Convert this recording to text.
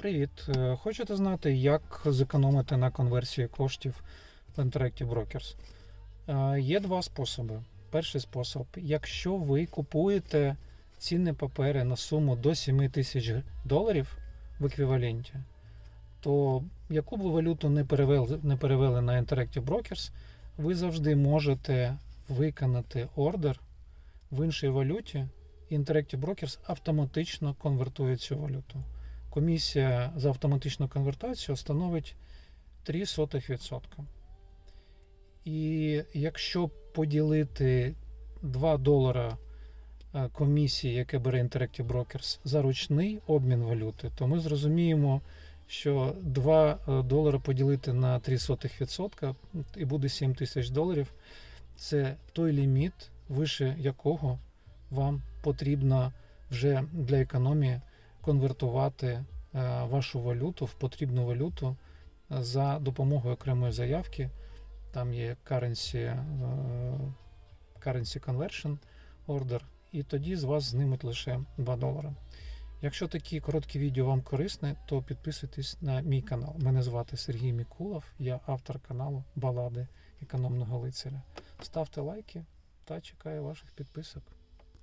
Привіт. Е, Хочете знати, як зекономити на конверсії коштів в Interactive Brokers? Е, Є два способи. Перший спосіб, якщо ви купуєте цінні папери на суму до 7 тисяч доларів в еквіваленті, то яку б ви валюту не перевели, не перевели на Interactive Brokers, ви завжди можете виконати ордер в іншій валюті. і Interactive Brokers автоматично конвертує цю валюту комісія за автоматичну конвертацію становить 0,03%. І якщо поділити 2 долара е, комісії, яке бере Interactive Brokers, за ручний обмін валюти, то ми зрозуміємо, що 2 е, долара поділити на 0,03% і буде 7 тисяч доларів. Це той ліміт, вище якого вам потрібно вже для економії конвертувати е, вашу валюту в потрібну валюту е, за допомогою окремої заявки. Там є currency, е, currency conversion order, і тоді з вас знимуть лише 2 долари. Якщо такі короткі відео вам корисні, то підписуйтесь на мій канал. Мене звати Сергій Мікулов, я автор каналу Балади економного лицаря. Ставте лайки та чекаю ваших підписок.